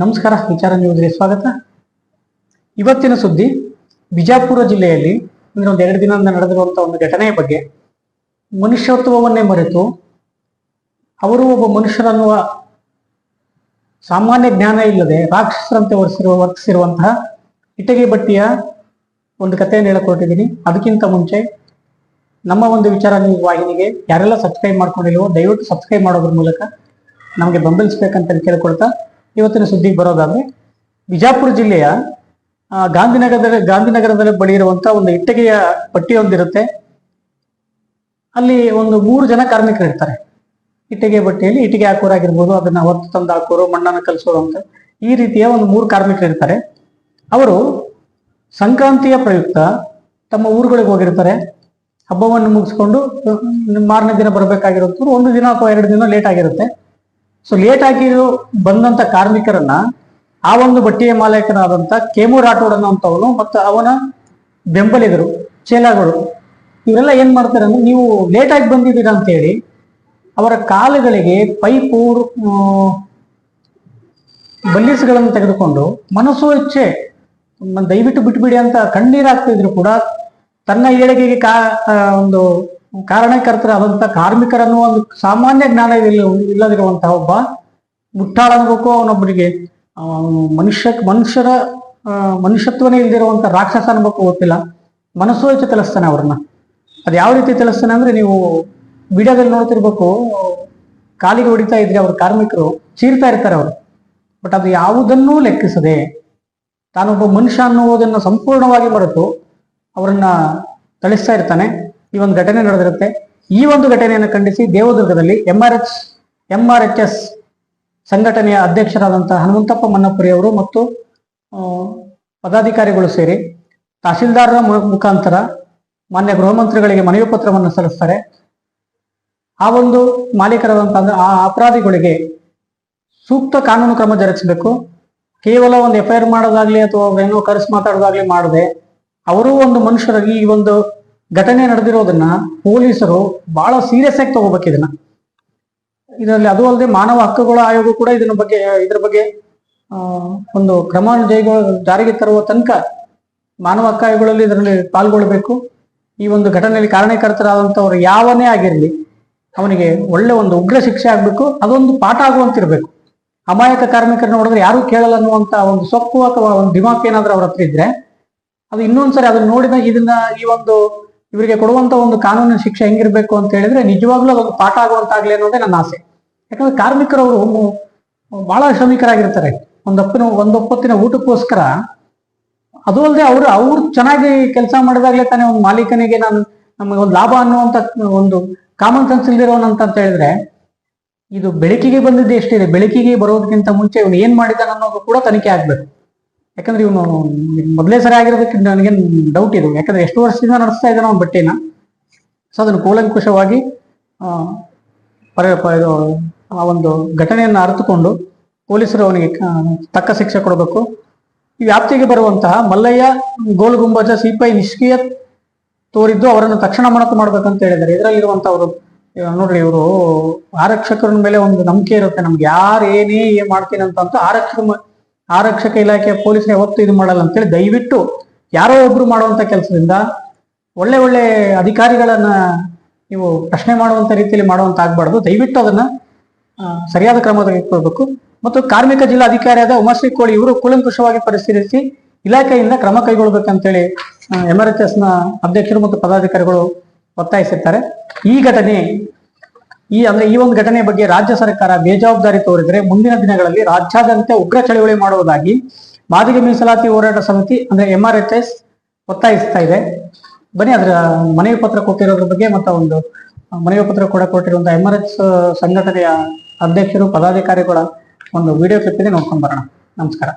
ನಮಸ್ಕಾರ, ವಿಚಾರ ನ್ಯೂಸ್ಗೆ ಸ್ವಾಗತ. ಇವತ್ತಿನ ಸುದ್ದಿ, ಬಿಜಾಪುರ ಜಿಲ್ಲೆಯಲ್ಲಿ ಅಂದ್ರೆ ಒಂದು ಎರಡು ದಿನದಿಂದ ನಡೆದಿರುವಂತಹ ಒಂದು ಘಟನೆಯ ಬಗ್ಗೆ. ಮನುಷ್ಯತ್ವವನ್ನೇ ಮರೆತು ಅವರು ಒಬ್ಬ ಮನುಷ್ಯರನ್ನುವ ಸಾಮಾನ್ಯ ಜ್ಞಾನ ಇಲ್ಲದೆ ರಾಕ್ಷಸರಂತೆ ವರ್ಸಿರುವ ವರ್ತಿಸಿರುವಂತಹ ಇಟಗಿ ಬಟ್ಟಿಯ ಒಂದು ಕಥೆಯನ್ನು ಹೇಳಿಕೊಟ್ಟಿದ್ದೀನಿ. ಅದಕ್ಕಿಂತ ಮುಂಚೆ ನಮ್ಮ ಒಂದು ವಿಚಾರ ನ್ಯೂಸ್ ವಾಹಿನಿಗೆ ಯಾರೆಲ್ಲ ಸಬ್ಸ್ಕ್ರೈಬ್ ಮಾಡ್ಕೊಂಡಿಲ್ವೋ ದಯವಿಟ್ಟು ಸಬ್ಸ್ಕ್ರೈಬ್ ಮಾಡೋದ್ರ ಮೂಲಕ ನಮಗೆ ಬೆಂಬಲಿಸ್ಬೇಕಂತ ಕೇಳ್ಕೊಳ್ತಾ ಇವತ್ತಿನ ಸುದ್ದಿಗೆ ಬರೋದಾದ್ರೆ, ಬಿಜಾಪುರ ಜಿಲ್ಲೆಯ ಗಾಂಧಿನಗರದ ಗಾಂಧಿನಗರದ, ಗಾಂಧಿನಗರದಲ್ಲಿ ಬಳಿ ಇರುವಂತ ಒಂದು ಇಟ್ಟಿಗೆಯ ಪಟ್ಟಿಯೊಂದಿರುತ್ತೆ. ಅಲ್ಲಿ ಒಂದು ಮೂರು ಜನ ಕಾರ್ಮಿಕರು ಇರ್ತಾರೆ ಇಟ್ಟಿಗೆ ಬಟ್ಟೆಯಲ್ಲಿ ಇಟ್ಟಿಗೆ ಹಾಕೋರಾಗಿರ್ಬೋದು ಅದನ್ನ ಹೊತ್ತು ತಂದು ಹಾಕೋರು ಮಣ್ಣನ್ನು ಕಲಿಸೋರು ಅಂತ ಈ ರೀತಿಯ ಒಂದು ಮೂರು ಕಾರ್ಮಿಕರು ಇರ್ತಾರೆ ಅವರು ಸಂಕ್ರಾಂತಿಯ ಪ್ರಯುಕ್ತ ತಮ್ಮ ಊರುಗಳಿಗೆ ಹೋಗಿರ್ತಾರೆ. ಹಬ್ಬವನ್ನು ಮುಗಿಸ್ಕೊಂಡು ಮಾರನೇ ದಿನ ಬರಬೇಕಾಗಿರೋದು ಒಂದು ದಿನ ಅಥವಾ ಎರಡು ದಿನ ಲೇಟ್ ಆಗಿರುತ್ತೆ. ಸೊ ಲೇಟ್ ಆಗಿ ಬಂದಂತ ಕಾರ್ಮಿಕರನ್ನ, ಆ ಒಂದು ಬಟ್ಟೆಯ ಮಾಲೀಕನಾದಂತ ಕೇಮು ರಾಠೋಡ್ ಅನ್ನೋಂಥವನು ಮತ್ತು ಅವನ ಬೆಂಬಲಿಗರು ಚೇಲಾಗಳು ಇವರೆಲ್ಲ ಏನ್ ಮಾಡ್ತಾರೆ ಅಂದ್ರೆ ನೀವು ಲೇಟ್ ಆಗಿ ಬಂದಿದ್ದೀರಾ ಅಂತ ಹೇಳಿ ಅವರ ಕಾಲುಗಳಿಗೆ ಪೈಪು ಬಲ್ಲಿಸ್ಗಳನ್ನು ತೆಗೆದುಕೊಂಡು ಮನಸ್ಸು ಇಚ್ಛೆ ದಯವಿಟ್ಟು ಬಿಟ್ಬಿಡಿ ಅಂತ ಕಣ್ಣೀರಾಗ್ತಿದ್ರು ಕೂಡ ತನ್ನ ಏಳಿಗೆಗೆ ಕಾ ಒಂದು ಕಾರಣಕರ್ತರಾದಂತ ಕಾರ್ಮಿಕರನ್ನು ಒಂದು ಸಾಮಾನ್ಯ ಜ್ಞಾನ ಇಲ್ಲ ಇಲ್ಲದಿರುವಂತಹ ಒಬ್ಬ ಮುಟ್ಟಾಳನ್ಬೇಕು ಅವನೊಬ್ಬರಿಗೆ ಮನುಷ್ಯ, ಮನುಷ್ಯರ ಮನುಷ್ಯತ್ವನೇ ಇಲ್ದಿರುವಂತ ರಾಕ್ಷಸ ಅನ್ಬೇಕು ಗೊತ್ತಿಲ್ಲ. ಮನಸ್ಸು ಹೆಚ್ಚು ತಿಳಿಸ್ತಾನೆ ಅವ್ರನ್ನ. ಅದು ಯಾವ ರೀತಿ ತಿಳಿಸ್ತಾನೆ ಅಂದ್ರೆ ನೀವು ವಿಡಿಯೋದಲ್ಲಿ ನೋಡ್ತಿರ್ಬೇಕು, ಕಾಲಿಗೆ ಹೊಡಿತಾ ಇದ್ರೆ ಅವ್ರ ಕಾರ್ಮಿಕರು ಚೀರ್ತಾ ಇರ್ತಾರೆ ಅವರು. ಬಟ್ ಅದು ಯಾವುದನ್ನೂ ಲೆಕ್ಕಿಸದೆ, ತಾನೊಬ್ಬ ಮನುಷ್ಯ ಅನ್ನುವುದನ್ನು ಸಂಪೂರ್ಣವಾಗಿ ಮರೆತು ಅವರನ್ನ ತಳಿಸ್ತಾ ಇರ್ತಾನೆ. ಈ ಒಂದು ಘಟನೆ ನಡೆದಿರುತ್ತೆ. ಈ ಒಂದು ಘಟನೆಯನ್ನು ಖಂಡಿಸಿ ದೇವದುರ್ಗದಲ್ಲಿ M R H M R H S ಸಂಘಟನೆಯ ಅಧ್ಯಕ್ಷರಾದಂತಹ ಹನುಮಂತಪ್ಪ ಮನ್ನಪುರಿ ಅವರು ಮತ್ತು ಪದಾಧಿಕಾರಿಗಳು ಸೇರಿ ತಹಸೀಲ್ದಾರರ ಮುಖಾಂತರ ಮಾನ್ಯ ಗೃಹ ಮಂತ್ರಿಗಳಿಗೆ ಮನವಿ ಪತ್ರವನ್ನು ಸಲ್ಲಿಸ್ತಾರೆ. ಆ ಒಂದು ಮಾಲೀಕರಾದಂತಹ ಅಂದ್ರೆ ಆ ಅಪರಾಧಿಗಳಿಗೆ ಸೂಕ್ತ ಕಾನೂನು ಕ್ರಮ ಜರುಗಿಸಬೇಕು. ಕೇವಲ ಒಂದು ಎಫ್ ಐ ಮಾಡೋದಾಗ್ಲಿ ಅಥವಾ ಏನೋ ಕರೆಸ್ ಮಾತಾಡೋದಾಗ್ಲಿ ಮಾಡದೆ, ಅವರು ಒಂದು ಮನುಷ್ಯರಾಗಿ ಈ ಒಂದು ಘಟನೆ ನಡೆದಿರೋದನ್ನ ಪೊಲೀಸರು ಬಹಳ ಸೀರಿಯಸ್ ಆಗಿ ತಗೋಬೇಕು ಇದನ್ನ. ಇದರಲ್ಲಿ ಅದು ಅಲ್ಲದೆ ಮಾನವ ಹಕ್ಕುಗಳ ಆಯೋಗ ಕೂಡ ಇದನ್ನ ಬಗ್ಗೆ, ಇದ್ರ ಬಗ್ಗೆ ಒಂದು ಕ್ರಮ ಜಾರಿಗೆ ತರುವ ತನಕ ಮಾನವ ಹಕ್ಕು ಆಯೋಗಗಳಲ್ಲಿ ಇದರಲ್ಲಿ ಪಾಲ್ಗೊಳ್ಬೇಕು ಈ ಒಂದು ಘಟನೆಯಲ್ಲಿ ಕಾರಣಕರ್ತರಾದಂಥವ್ರು ಯಾವನೇ ಆಗಿರಲಿ ಅವನಿಗೆ ಒಳ್ಳೆ ಒಂದು ಉಗ್ರ ಶಿಕ್ಷೆ ಆಗ್ಬೇಕು, ಅದೊಂದು ಪಾಠ ಆಗುವಂತಿರ್ಬೇಕು. ಅಮಾಯಕ ಕಾರ್ಮಿಕರನ್ನ ನೋಡಿದ್ರೆ ಯಾರು ಕೇಳಲ್ಲ ಅನ್ನುವಂತ ಒಂದು ಸೊಕ್ಕು ಅಥವಾ ಒಂದು ದಿಮಾಕ್ ಏನಾದ್ರೂ ಅವ್ರ ಹತ್ರ ಇದ್ರೆ, ಅದು ಇನ್ನೊಂದ್ಸರಿ ಅದನ್ನ ನೋಡಿದ ಇದನ್ನ ಈ ಒಂದು ಇವರಿಗೆ ಕೊಡುವಂತ ಒಂದು ಕಾನೂನಿನ ಶಿಕ್ಷೆ ಹೆಂಗಿರ್ಬೇಕು ಅಂತ ಹೇಳಿದ್ರೆ ನಿಜವಾಗ್ಲೂ ಅದೊಂದು ಪಾಠ ಆಗುವಂತಾಗ್ಲಿ ಅನ್ನೋದೇ ನನ್ನ ಆಸೆ. ಯಾಕಂದ್ರೆ ಕಾರ್ಮಿಕರವರು ಬಹಳ ಶ್ರಮಿಕರಾಗಿರ್ತಾರೆ. ಒಂದೊಪ್ಪಿನ ಒಂದೊಪ್ಪತ್ತಿನ ಊಟಕ್ಕೋಸ್ಕರ. ಅದು ಅಲ್ಲದೆ ಅವರು, ಅವ್ರು ಚೆನ್ನಾಗಿ ಕೆಲಸ ಮಾಡಿದಾಗ್ಲೇ ತಾನೇ ಒಂದು ಮಾಲೀಕನಿಗೆ ನಾನು ನಮಗೆ ಒಂದು ಲಾಭ ಅನ್ನುವಂತ ಒಂದು ಕಾಮನ್ ಸೆನ್ಸ್ ಇಲ್ದಿರೋನಂತ ಅಂತ ಹೇಳಿದ್ರೆ, ಇದು ಬೆಳಕಿಗೆ ಬಂದಿದ್ದು ಎಷ್ಟಿದೆ? ಬೆಳಕಿಗೆ ಬರೋದಕ್ಕಿಂತ ಮುಂಚೆ ಇವನು ಏನ್ ಮಾಡಿದಾನ ಅನ್ನೋದು ಕೂಡ ತನಿಖೆ ಆಗ್ಬೇಕು. ಯಾಕಂದ್ರೆ ಇವನು ಮೊದಲೇ ಸರಿ ಆಗಿರೋದಕ್ಕೆ ನನಗೆ ಡೌಟ್ ಇದೆ. ಯಾಕಂದ್ರೆ ಎಷ್ಟು ವರ್ಷದಿಂದ ನಡೆಸ್ತಾ ಇದ್ದಾನೆ ಅವನ ಬಟ್ಟೆನ. ಸೊ ಅದನ್ನು ಕೂಲಂಕುಷವಾಗಿ ಇದು, ಆ ಒಂದು ಘಟನೆಯನ್ನು ಅರಿತುಕೊಂಡು ಪೊಲೀಸರು ಅವನಿಗೆ ತಕ್ಕ ಶಿಕ್ಷೆ ಕೊಡಬೇಕು. ಈ ವ್ಯಾಪ್ತಿಗೆ ಬರುವಂತಹ ಮಲ್ಲಯ್ಯ, ಗೋಲ್ ಗುಂಬಜ ಸಿಪಾಯಿ ನಿಷ್ಕ್ರಿಯ ತೋರಿದ್ದು ಅವರನ್ನು ತಕ್ಷಣ ಮಣಕು ಮಾಡ್ಬೇಕಂತ ಹೇಳಿದ್ದಾರೆ. ಇದರಲ್ಲಿರುವಂತವರು ನೋಡ್ರಿ, ಇವರು ಆರಕ್ಷಕರ ಮೇಲೆ ಒಂದು ನಂಬಿಕೆ ಇರುತ್ತೆ. ನಮ್ಗೆ ಯಾರು ಏನೇ ಏನ್ ಮಾಡ್ತೀನಿ ಅಂತ ಆರಕ್ಷಕ ಆರಕ್ಷಕ ಇಲಾಖೆ ಪೊಲೀಸ್ ಯಾವತ್ತೂ ಇದು ಮಾಡಲ್ಲ ಅಂತೇಳಿ ದಯವಿಟ್ಟು ಯಾರೋ ಒಬ್ರು ಮಾಡುವಂತ ಕೆಲಸದಿಂದ ಒಳ್ಳೆ ಒಳ್ಳೆ ಅಧಿಕಾರಿಗಳನ್ನ ನೀವು ಪ್ರಶ್ನೆ ಮಾಡುವಂತ ರೀತಿಯಲ್ಲಿ ಮಾಡುವಂತ ಆಗ್ಬಾರ್ದು ದಯವಿಟ್ಟು ಅದನ್ನ ಸರಿಯಾದ ಕ್ರಮ ತೆಗೆದುಕೊಳ್ಬೇಕು. ಮತ್ತು ಕಾರ್ಮಿಕ ಜಿಲ್ಲಾ ಅಧಿಕಾರಿಯಾದ ಉಮಾಶ್ರೀ ಕೋಳಿ ಇವರು ಕೂಲಂಕುಷವಾಗಿ ಪರಿಶೀಲಿಸಿ ಇಲಾಖೆಯಿಂದ ಕ್ರಮ ಎಚ್ ಎಸ್ನ ಅಧ್ಯಕ್ಷರು ಮತ್ತು ಪದಾಧಿಕಾರಿಗಳು ಒತ್ತಾಯಿಸಿರ್ತಾರೆ. ಈ ಘಟನೆ ಈ ಅಂದ್ರೆ ಈ ಒಂದು ಘಟನೆ ಬಗ್ಗೆ ರಾಜ್ಯ ಸರ್ಕಾರ ಬೇಜವಾಬ್ದಾರಿ ತೋರಿದರೆ ಮುಂದಿನ ದಿನಗಳಲ್ಲಿ ರಾಜ್ಯಾದ್ಯಂತ ಉಗ್ರ ಚಳವಳಿ ಮಾಡುವುದಾಗಿ ಮಾದಿಗೆ ಮೀಸಲಾತಿ ಹೋರಾಟ ಸಮಿತಿ ಅಂದ್ರೆ ಎಂ ಆರ್ ಎಚ್ ಎಸ್ ಒತ್ತಾಯಿಸ್ತಾ ಇದೆ. ಬನ್ನಿ, ಅದರ ಮನವಿ ಪತ್ರ ಕೊಟ್ಟಿರೋದ್ರ ಬಗ್ಗೆ ಮತ್ತು ಒಂದು ಮನವಿ ಪತ್ರ ಕೂಡ ಕೊಟ್ಟಿರುವಂತಹ ಎಂ ಆರ್ ಎಚ್ ಸಂಘಟನೆಯ ಅಧ್ಯಕ್ಷರು ಪದಾಧಿಕಾರಿಗಳ ಒಂದು ವಿಡಿಯೋ ಕ್ಲಿಪ್ ಇದೆ, ನೋಡ್ಕೊಂಡ್ ಬರೋಣ. ನಮಸ್ಕಾರ.